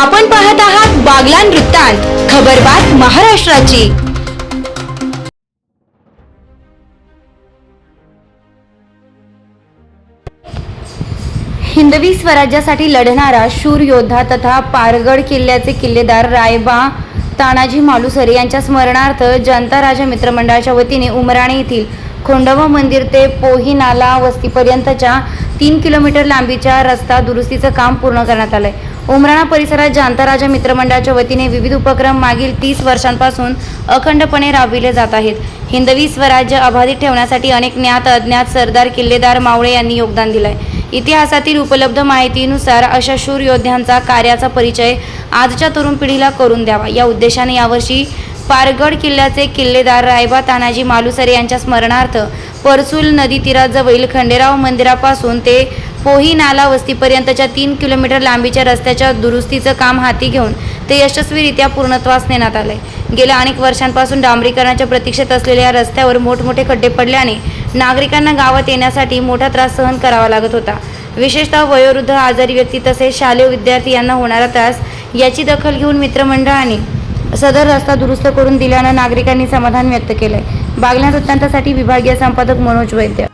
आपण पाहत आहात बागलान वृत्तांत खबरबात महाराष्ट्राची. हिंदवी स्वराज्यासाठी लढणारा शूर योद्धा तथा पारगड किल्ल्याचे किल्लेदार रायबा तानाजी मालुसरे यांच्या स्मरणार्थ जनता राजा मित्रमंडळाच्या वतीने उमराणे येथील खोंडवा मंदिर ते पोही नाला वस्तीपर्यंतच्या तीन किलोमीटर लांबीच्या रस्ता दुरुस्तीचं काम पूर्ण करण्यात आलंय. उमराणा परिसरात जानता राजा मित्रमंडळाच्या वतीने विविध उपक्रम मागील तीस वर्षांपासून अखंडपणे राबविले जात आहेत. हिंदवी स्वराज्य अबाधित ठेवण्यासाठी अनेक ज्ञात अज्ञात सरदार किल्लेदार मावळे यांनी योगदान दिलंय. इतिहासातील उपलब्ध माहितीनुसार अशा शूर योद्ध्यांचा कार्याचा परिचय आजच्या तरुण पिढीला करून द्यावा. या उद्देशाने यावर्षी पारगड किल्ल्याचे किल्लेदार रायबा तानाजी मालुसरे यांच्या स्मरणार्थ परसूल नदी तीराजवळील खंडेराव मंदिरापासून ते पोही नाला वस्तीपर्यंतच्या तीन किलोमीटर लांबीच्या रस्त्याच्या दुरुस्तीचं काम हाती घेऊन ते यशस्वीरित्या पूर्णत्वास नेण्यात आले गेल्या अनेक वर्षांपासून डांबरीकरणाच्या प्रतीक्षेत असलेल्या या रस्त्यावर मोठमोठे खड्डे पडल्याने नागरिकांना गावात येण्यासाठी मोठा त्रास सहन करावा लागत होता. विशेषतः वयोवृद्ध आजारी व्यक्ती तसेच शालेय विद्यार्थी यांना होणारा त्रास याची दखल घेऊन मित्रमंडळाने सदर रस्ता दुरुस्त करून दिल्यानं नागरिकांनी समाधान व्यक्त केलंय. बागल्या वृत्तांतासाठी विभागीय संपादक मनोज वैद्य